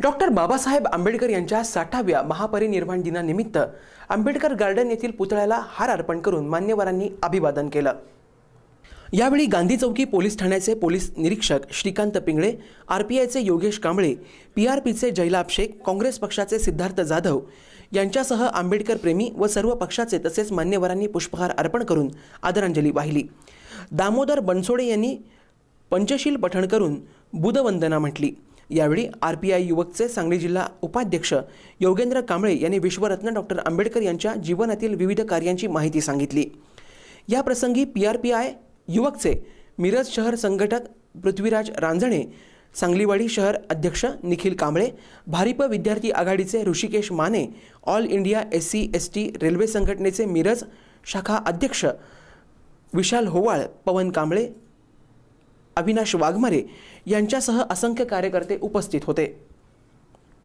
Doctor Babasaheb Ambedkar यांच्या साठाव्या महापरिनिर्वाण दिनानिमित्त आंबेडकर गार्डन येथील पुतळ्याला हार अर्पण करून मान्यवरांनी अभिवादन केलं. यावेळी गांधी चौकी पोलीस ठाण्याचे पोलीस निरीक्षक श्रीकांत पिंगळे आरपीआयचे योगेश कांबळे पी आर जयलाभ शेख काँग्रेस पक्षाचे सिद्धार्थ जाधव यांच्यासह आंबेडकर प्रेमी व सर्व पक्षाचे तसेच मान्यवरांनी पुष्पहार अर्पण करून आदरांजली वाहिली. दामोदर बनसोडे यांनी पंचशील पठण करून बुधवंदना म्हटली. यावेळी आर पी आय युवकचे सांगली जिल्हा उपाध्यक्ष योगेंद्र कांबळे यांनी विश्वरत्न डॉक्टर आंबेडकर यांच्या जीवनातील विविध कार्यांची माहिती सांगितली. या प्रसंगी पी आर पी आय युवकचे मिरज शहर संघटक पृथ्वीराज रांजणे सांगलीवाडी शहर अध्यक्ष निखिल कांबळे भारिप विद्यार्थी आघाडीचे Rishikesh Mane all India S C S T railway संघटनेचे मिरज शाखा अध्यक्ष विशाल होवाळ पवन कांबळे अविनाश वाघमारे यांच्यासह असंख्य कार्यकर्ते उपस्थित होते.